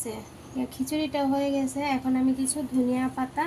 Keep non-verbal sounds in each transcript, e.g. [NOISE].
গেছে। খিচুড়িটা হয়ে গেছে। এখন আমি কিছু ধনিয়া পাতা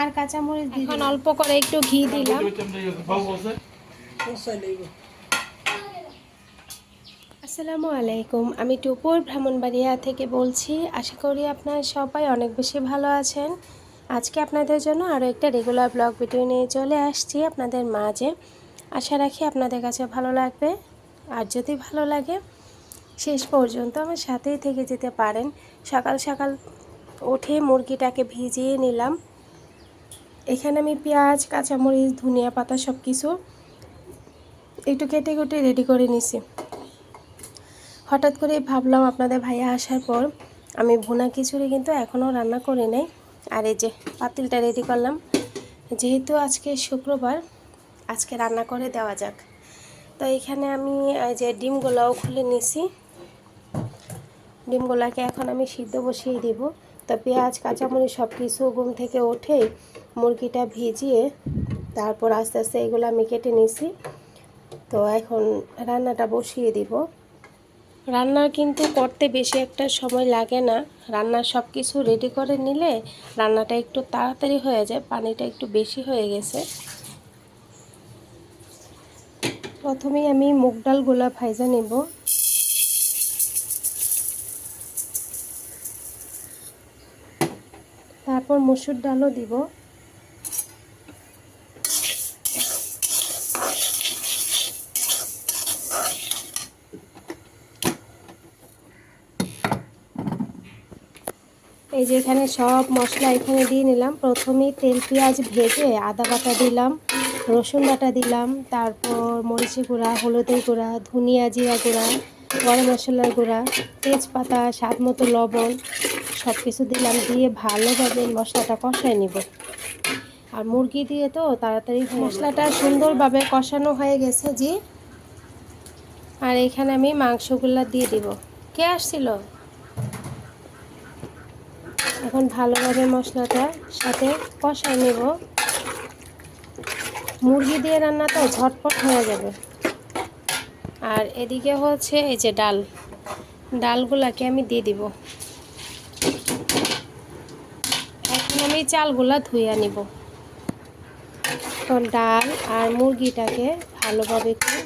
আর কাঁচামরিচ দিই এখন অল্প করে একটু ঘি দিলাম। আসসালামু আলাইকুম। আমি টুপুর ভ্রমণবাড়িয়া থেকে বলছি। আশা করি আপনারা সবাই অনেক বেশি ভালো আছেন। আজকে আপনাদের জন্য আরও একটা রেগুলার ব্লগ ভিডিও নিয়ে চলে আসছি আপনাদের মাঝে। আশা রাখি আপনাদের কাছে ভালো লাগবে। আর যদি ভালো লাগে শেষ পর্যন্ত আমার সাথেই থেকে যেতে পারেন। সকাল সকাল উঠে মুরগিটাকে ভিজিয়ে নিলাম। এখানে আমি পেঁয়াজ, কাঁচামরিচ, ধনিয়া পাতা সব কিছু একটু কেটে কেটে রেডি করে নিছি। হঠাৎ করে ভাবলাম আপনাদের ভাইয়া আসার পর আমি ভুনা খিচুড়ি কিন্তু এখনও রান্না করে নেই। আর এই যে পাতিলটা রেডি করলাম। যেহেতু আজকে শুক্রবার, আজকে রান্না করে দেওয়া যাক। তো এখানে আমি যে ডিমগুলোও খুলে নিছি। ডিমগুলোকে এখন আমি সিদ্ধ বসিয়ে দিব। তো পেঁয়াজ, কাঁচামরিচ সব কিছু ঘুম থেকে উঠে মুরগিটা ভিজিয়ে তারপর আস্তে আস্তে এগুলো আমি কেটে নিছি। তো এখন রান্নাটা বসিয়ে দিব। রান্না কিন্তু করতে বেশি একটা সময় লাগে না। রান্নার সব কিছু রেডি করে নিলে রান্নাটা একটু তাড়াতাড়ি হয়ে যায়, পানিটা একটু বেশি হয়ে গেছে। প্রথমেই আমি মুগ ডাল ডালগুলা ভাইজা নেব তারপর মসুর ডালও দিব। এই যে এখানে সব মশলা এখানে দিয়ে নিলাম। প্রথমেই তেল, পেঁয়াজ ভেজে আদা বাটা দিলাম, রসুন বাটা দিলাম, তারপর মরিচি গুঁড়া, হলুদের গুঁড়া, ধনিয়া জিরা গুঁড়া, গরম মশলার গুঁড়া, তেজপাতা, স্বাদ মতো লবণ সব কিছু দিলাম দিয়ে ভালোভাবে মশলাটা কষায় নিব। আর মুরগি দিয়ে তো তাড়াতাড়ি মশলাটা সুন্দরভাবে কষানো হয়ে গেছে জি। আর এখানে আমি মাংসগুলা দিয়ে দিব। কে আসছিল? এখন ভালোভাবে মশলাটা সাথে কষায় নেব। মুরগি দিয়ে রান্না তো ঝটপট হয়ে যাবে। আর এদিকে হচ্ছে এই যে ডাল। ডালগুলাকে আমি দিয়ে দিব। আমি চালগুলা ধুইয়া নিব তো ডাল আর মুরগিটাকে ভালোভাবে একটু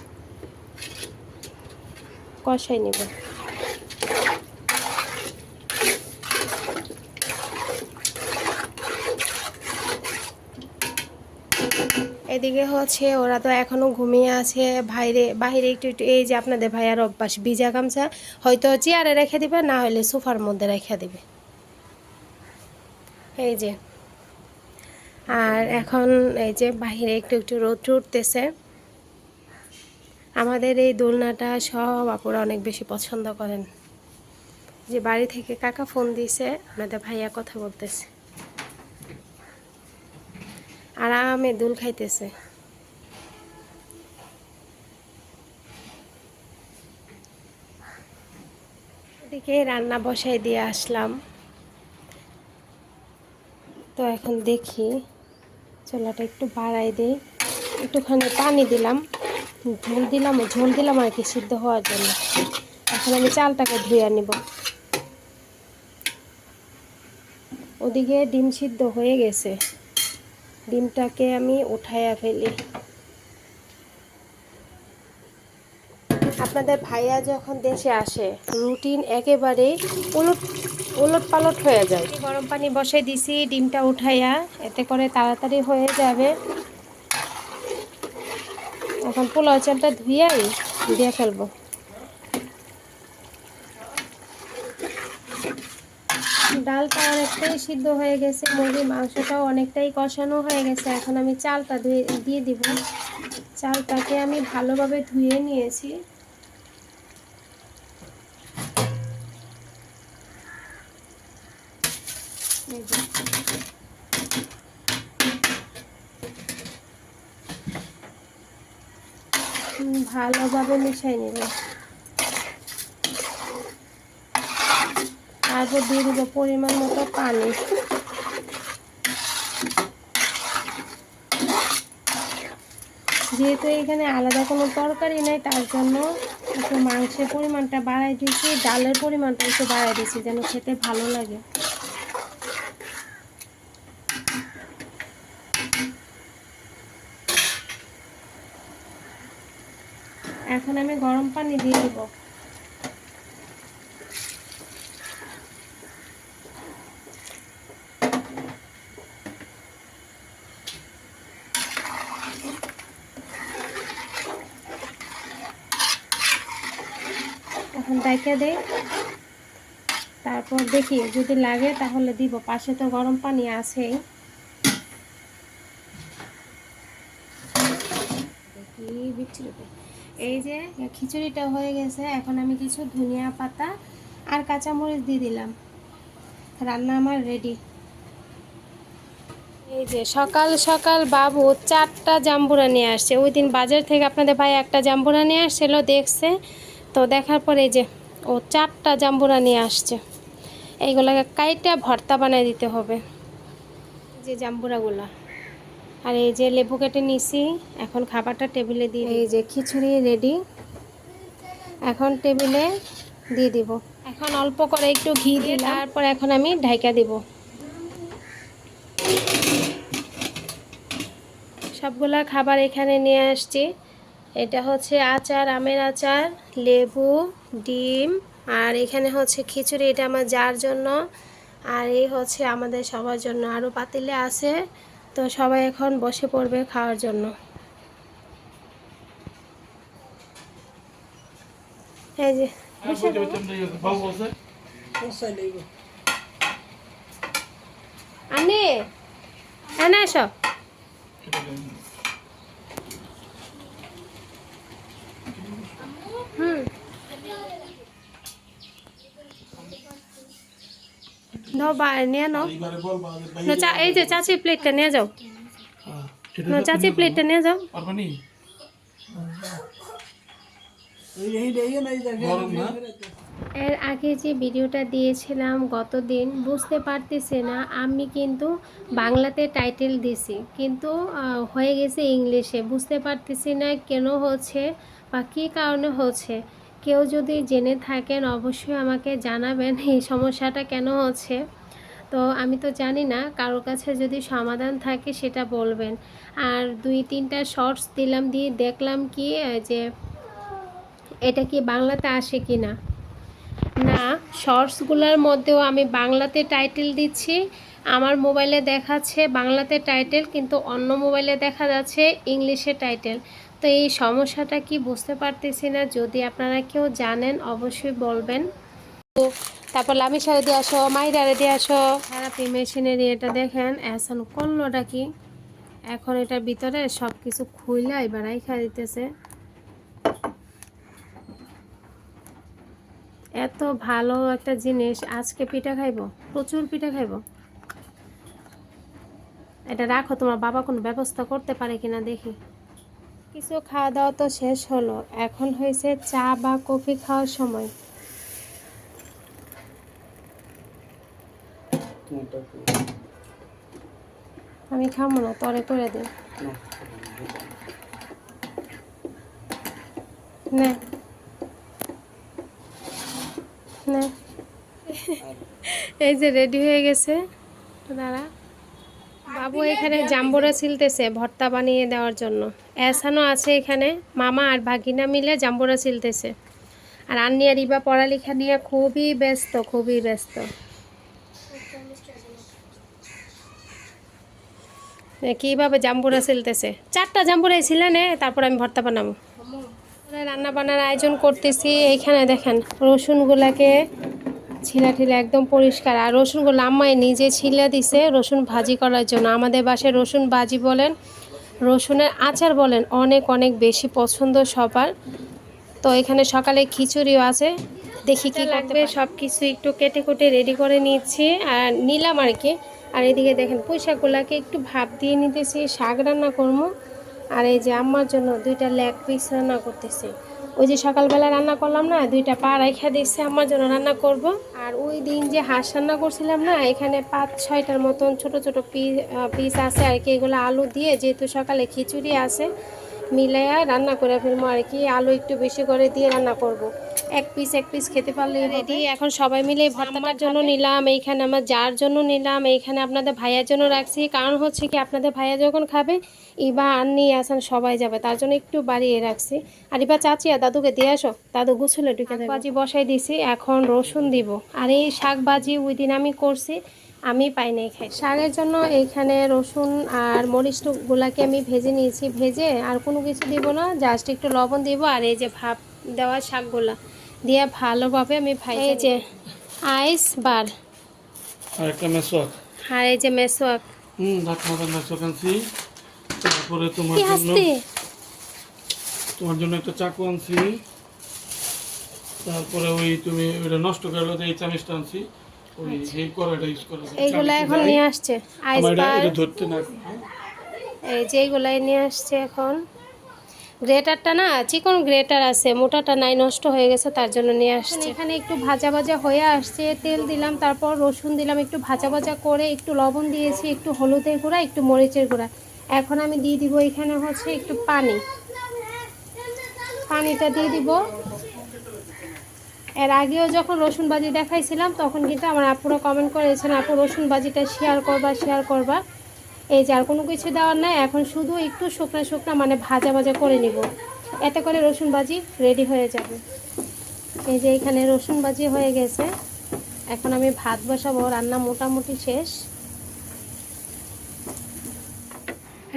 কষাই নেব। এদিকে হচ্ছে ওরা তো এখনও ঘুমিয়ে আছে। বাইরে বাইরে একটু একটু, এই যে আপনাদের ভাইয়ার অভ্যাস, ভিজা গামছা, হয়তো চেয়ারে রেখে দিবে, না হলে সোফার মধ্যে রেখে দিবে। এই যে। আর এখন এই যে বাহিরে একটু একটু রোদ উঠতেছে। আমাদের এই দোলনাটা সব আপুরা অনেক বেশি পছন্দ করেন। যে বাড়ি থেকে কাকা ফোন দিছে, আপনাদের ভাইয়া কথা বলতেছে। আরামে দুল খাইতেছে। এদিকে রান্না বসাই দিয়ে আসলাম। তো এখন দেখি, চোলাটা একটু বাড়াই দিই। একটুখানি পানি দিলাম, ঝোল দিলাম ঝোল দিলাম আর কি, সিদ্ধ হওয়ার জন্য। এখন আমি চালটাকে ধুয়ে নিব। ওদিকে ডিম সিদ্ধ হয়ে গেছে। ডিমটাকে আমি উঠাইয়া ফেলি। আপনাদের ভাইয়া যখন দেশে আসে, রুটিন একেবারেই উলট উলট পালট হয়ে যায়। গরম পানি বসে দিছি, ডিমটা উঠাইয়া, এতে করে তাড়াতাড়ি হয়ে যাবে। এখন পোলাও চালটা ধুইয়াই দিয়ে ফেলব। ডালটা অনেকটাই সিদ্ধ হয়ে গেছে মুরগির মাংসটাও অনেকটাই কষানো হয়ে গেছে। এখন আমি চালটা ধুয়ে দিয়ে দিব। চালটাকে আমি ভালোভাবে ধুয়ে নিয়েছি। ভালোভাবে মিশাই নিব। তারপর দিয়ে দিব পরিমাণ মতো পানি। যেহেতু এখানে আলাদা কোনো তরকারি নেই, তার জন্য একটু মাংসের পরিমাণটা বাড়াই দিয়েছি, ডালের পরিমাণটা একটু বাড়াই দিয়েছি, যেন খেতে ভালো লাগে। এখন আমি গরম পানি দিয়ে দিব। এখন দেখে দেই। তারপর দেখি যদি লাগে তাহলে দিব, পাশে তো গরম পানি আছেই। দেখি এই যে খিচুড়িটা হয়ে গেছে। এখন আমি কিছু ধনিয়া পাতা আর কাঁচামরিচ দিয়ে দিলাম। রান্না আমার রেডি এই যে, সকাল সকাল বাবু চারটা জাম্বুরা নিয়ে আসছে। ওই দিন বাজার থেকে আপনাদের ভাই একটা জাম্বুরা নিয়ে আসছিল, দেখছে। তো দেখার পরে এই যে, ও চারটা জাম্বুরা নিয়ে আসছে। এইগুলোকে কাইটা ভর্তা বানিয়ে দিতে হবে। যে জাম্বুরাগুলা। আর এই যে লেবু কেটে নিছি এখন খাবারটা টেবিলে দিয়ে এই যে খিচুড়ি রেডি। এখন টেবিলে দিয়ে দিব। এখন অল্প করে একটু ঘি দিয়ে তারপর এখন আমি ঢাইকা দিব। সবগুলা খাবার এখানে নিয়ে আসছি। এটা হচ্ছে আচার আমের আচার লেবু ডিম আর এখানে হচ্ছে খিচুড়ি। এটা আমার যার জন্য আর এই হচ্ছে আমাদের সবার জন্য। আরও পাতিলে আছে। তো সবাই এখন বসে পড়বে খাওয়ার জন্য। এই যে। আনে এনে এসো। হুম চা, এই যে প্লেটটা নিয়ে যাও। প্লেটটা নিয়ে যাও। এর আগে যে ভিডিওটা দিয়েছিলাম গতদিন, বুঝতে পারতেছে না, আমি কিন্তু বাংলাতে টাইটেল দিছি। কিন্তু হয়ে গেছে ইংলিশে, বুঝতে পারতেছি না কেন হচ্ছে বা কী কারণে হচ্ছে। কেউ যদি জেনে থাকেন, অবশ্যই আমাকে জানাবেন [LAUGHS] এই সমস্যাটা কেন হচ্ছে। তো আমি তো জানি না কারোর কাছে যদি সমাধান থাকে সেটা বলবেন। আর দুই, তিনটা শর্টস দিলাম, দিয়ে দেখলাম কি যে এটা কি বাংলাতে আসে কি না। না শর্টসগুলোর মধ্যেও আমি বাংলাতে টাইটেল দিচ্ছি। আমার মোবাইলে দেখাচ্ছে বাংলাতে টাইটেল কিন্তু অন্য মোবাইলে দেখা যাচ্ছে ইংলিশে টাইটেল তো এই সমস্যাটা কি বুঝতে পারতেছি না, যদি আপনারা কেউ জানেন অবশ্যই বলবেন। তো তারপর লামি সারে দিয়ে আসো মাইরারে দিয়ে আসো। থেরাপি মেশিনের এটা দেখেন এখন করলোটা কি? এখন এটার ভিতরে সব কিছু খুইলা এবার রাইখা দিতেছে। এত ভালো একটা জিনিস, আজকে পিঠা খাইবো, প্রচুর পিঠা খাইবো। এটা রাখো, তোমার বাবা কোনো ব্যবস্থা করতে পারে কিনা দেখি। কিছু খাওয়া দাওয়া তো শেষ হলো। এখন হয়েছে চা বা কফি খাওয়ার সময়। আমি খাব না তরে করে দে। না। না। [LAUGHS] এই যে রেডি হয়ে গেছে। দাঁড়া। বাবু এখানে জাম্বুরা ছিলতেছে ভর্তা বানিয়ে দেওয়ার জন্য। এসানো আছে এখানে, মামা আর ভাগিনা মিলে জাম্বুরা ছিলতেছে আর আন্নি আর ইবা পড়ালেখা নিয়ে খুবই ব্যস্ত খুবই ব্যস্ত। কীভাবে জাম্বুরা ছিলতেছে চারটা জাম্বুরাই ছিলেন তারপর আমি ভর্তা বানাবো। রান্না বান্নার আয়োজন করতেছি, এইখানে দেখেন, রসুনগুলাকে ছিলা ঠিলা একদম পরিষ্কার। আর রসুনগুলো আম্মায় নিজে ছিলা দিছে রসুন ভাজি করার জন্য। আমাদের বাসায় রসুন ভাজি বলেন রসুনের আচার বলেন অনেক অনেক বেশি পছন্দ সবার। তো এখানে সকালে খিচুড়িও আছে। দেখি কি লাগবে সব কিছু একটু কেটে কুটে রেডি করে নিচ্ছি। আর নিলাম আর কি। আর এদিকে দেখেন পুঁইশাকগুলাকে একটু ভাপ দিয়ে নিতেছি শাক রান্না করব। আর এই যে আম্মার জন্য দুইটা লেগ পিস রান্না করতেছি। ওই যে সকালবেলা রান্না করলাম না, দুইটা পা রেখে দিচ্ছে আমার জন্য রান্না করব। আর ওই দিন যে হাঁস রান্না করছিলাম না, এখানে পাঁচ, ছয়টার মতন ছোট ছোট পিস পিস আছে আর কি, এগুলো আলু দিয়ে যেহেতু সকালে খিচুড়ি আছে মিলাইয়া রান্না করে ফেলব আর কি আলু একটু বেশি করে দিয়ে রান্না করব। এক পিস এক পিস খেতে পারলে রেডি এখন সবাই মিলে ভর্তার জন্য নিলাম এইখানে আমার যার জন্য নিলাম এইখানে আপনাদের ভাইয়ার জন্য রাখছি। কারণ হচ্ছে কি আপনাদের ভাইয়া যখন খাবে ইবা আন্নি আসান সবাই যাবে তার জন্য একটু বাড়িয়ে রাখছি। আর এবার চাচি আর দাদুকে দিয়ে আসো দাদু গুছলে ঢুকে দেবে বাজি বসাই দিছি এখন রসুন দিব। আর এই শাক বাজি ওই দিন আমি করছি আমি পাই নাই খাই। শাকের জন্য এইখানে রসুন আর মরিচগুলাকে আমি ভেজে নিয়েছি। ভেজে আর কোনো কিছু দিব না জাস্ট একটু লবণ দিব আর এই যে ভাপ দেওয়া শাকগুলা দিয়ে ভালোভাবে আমি ভাই এই যে আইস বার। আর একটা মেসোয়াক। আর এই যে মেসোয়াক। হুম ঢাক মাথার মেসোয়াক আনছি। তারপরে তোমার জন্য তোমার জন্য একটা চাকু আনছি। তারপরে ওই তুমি ওইটা নষ্ট করে এই চামিচটা আনছি। এই কড়াইটা ইউজ করা এইগুলা এখন নিয়ে আসছে আইস আমার এটা ধরতে না? এই যে এইগুলাই নিয়ে আসছে এখন। গ্রেটারটা না চিকন গ্রেটার আছে মোটাটা নাই নষ্ট হয়ে গেছে তার জন্য নিয়ে আসছে। এখানে একটু ভাজা ভাজা হয়ে আসছে তেল দিলাম তারপর রসুন দিলাম একটু ভাজা ভাজা করে একটু লবণ দিয়েছি একটু হলুদের গুঁড়া একটু মরিচের গুঁড়া। এখন আমি দিয়ে দিব এখানে হচ্ছে একটু পানি। পানিটা দিয়ে দিব। এর আগেও যখন রসুন বাজি দেখাইছিলাম, তখন কিন্তু আমার আপুরা কমেন্ট করেছেন, আপু রসুন বাজিটা শেয়ার করবা শেয়ার করবা। এই যে আর কোনো কিছু দেওয়ার নাই, এখন শুধু একটু শুকনো শুকনো মানে ভাজা ভাজা করে নিব। এতে করে রসুন বাজি রেডি হয়ে যাবে। এই যে এখানে রসুন বাজি হয়ে গেছে। এখন আমি ভাত বসাবো, রান্না মোটামুটি শেষ।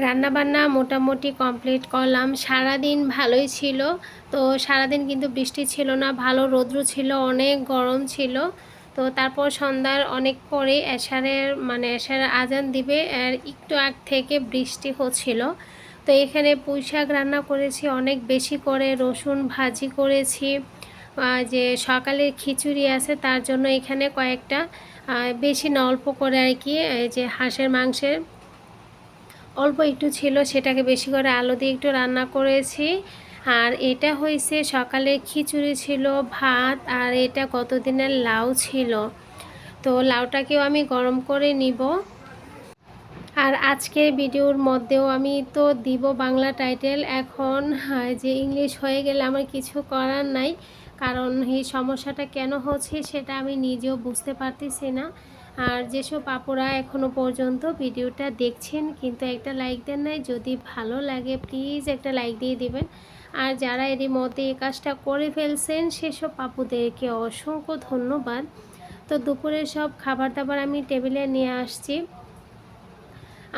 রান্না বান্না মোটামুটি কমপ্লিট করলাম। সারাদিন ভালোই ছিল। তো সারাদিন কিন্তু বৃষ্টি ছিল না, ভালো রৌদ্র ছিল, অনেক গরম ছিল। তো তারপর সন্ধ্যার অনেক পরে এশারের মানে এশারের আজান দিবে, আর একটু আগ থেকে বৃষ্টি হচ্ছিল। তো এখানে পুঁই শাক রান্না করেছি, অনেক বেশি করে রসুন ভাজি করেছি। যে সকালের খিচুড়ি আছে, তার জন্য এখানে কয়েকটা বেশি না অল্প করে আর কি যে হাঁসের মাংসের অল্প একটু ছিল, সেটাকে বেশি করে আলু দিয়ে একটু রান্না করেছি। আর এটা হয়েছে সকালে খিচুড়ি ছিল, ভাত, আর এটা কতদিনের লাউ ছিল। তো লাউটাকেও আমি গরম করে নিব। আর আজকের ভিডিওর মধ্যেও আমি তো দিব বাংলা টাইটেল। এখন যে ইংলিশ হয়ে গেলে আমার কিছু করার নাই। কারণ এই সমস্যাটা কেন হচ্ছে সেটা আমি নিজেও বুঝতে পারতেছি না। আর যেসব আপুরা এখনও পর্যন্ত ভিডিওটা দেখছেন, কিন্তু একটা লাইক দেন নাই, যদি ভালো লাগে প্লিজ একটা লাইক দিয়ে দিবেন। আর যারা এরই মধ্যে এই কাজটা করে ফেলছেন, সেসব আপুদেরকে অসংখ্য ধন্যবাদ। তো দুপুরে সব খাবার দাবার আমি টেবিলে নিয়ে আসছি।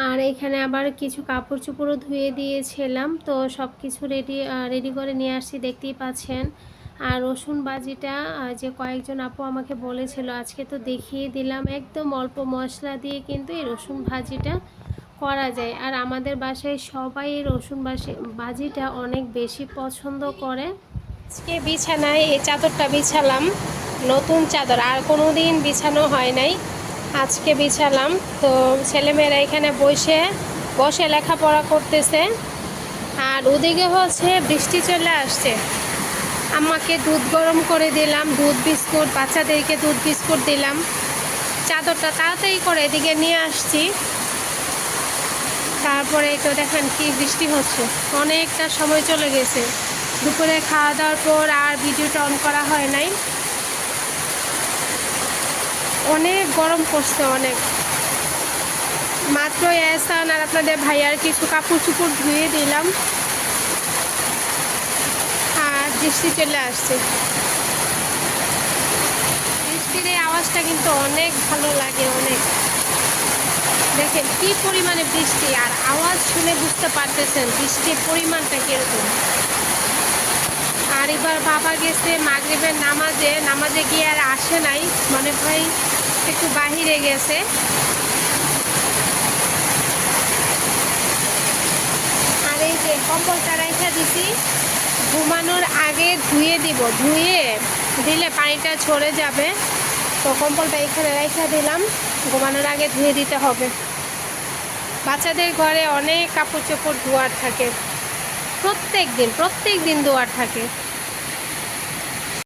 আর এখানে আবার কিছু কাপড় চোপড়ও ধুয়ে দিয়েছিলাম, তো সব কিছু রেডি রেডি করে নিয়ে আসছি, দেখতেই পাচ্ছেন। আর রসুন বাজিটা যে কয়েকজন আপু আমাকে বলেছিল, আজকে তো দেখিয়ে দিলাম, একদম অল্প মশলা দিয়ে কিন্তু এই রসুন ভাজিটা করা যায়। আর আমাদের বাসায় সবাই এই রসুন ভাজিটা অনেক বেশি পছন্দ করে। আজকে বিছানায় এই চাদরটা বিছালাম, নতুন চাদর, আর কোনো দিন বিছানো হয় নাই। আজকে বিছালাম, তো ছেলেমেয়েরা এখানে বসে বসে লেখাপড়া করতেছে। আর ওদিকে হচ্ছে বৃষ্টি চলে আসছে। আমাকে দুধ গরম করে দিলাম, দুধ বিস্কুট, বাচ্চাদেরকে দুধ বিস্কুট দিলাম। চাদরটা তাড়াতাড়ি করে এদিকে নিয়ে আসছি। তারপরে তো দেখেন কি বৃষ্টি হচ্ছে। অনেকটা সময় চলে গেছে। দুপুরে খাওয়া দাওয়ার পর আর ভিডিওটা অন করা হয় নাই। অনেক গরম পড়ছে, অনেক। মাত্র এসান আর আপনাদের ভাইয়ার কিছু কাপড় চুপড় ধুয়ে দিলাম। বৃষ্টি চলে আসছে। বৃষ্টির এই আওয়াজটা কিন্তু অনেক ভালো লাগে, অনেক। দেখেন কি পরিমাণে বৃষ্টি, আর আওয়াজ শুনে বুঝতে পারতেছেন বৃষ্টির পরিমাণটা কীরকম। আর এবার বাবা গেছে মাগরিবের নামাজে নামাজে গিয়ে আর আসে নাই, মনে হয় একটু বাহিরে গেছে। আর এই যে কম্বলটা রেখে দিছি। ঘুমানোর আগে ধুয়ে দিব। ধুয়ে দিলে পানিটা ছড়ে যাবে। তো কম্বলটা এখানে রেখে দিলাম। ঘুমানোর আগে ধুয়ে দিতে হবে। বাচ্চাদের ঘরে অনেক কাপড় চোপড় ধোয়ার থাকে। প্রত্যেক দিন প্রত্যেক দিন ধোয়ার থাকে।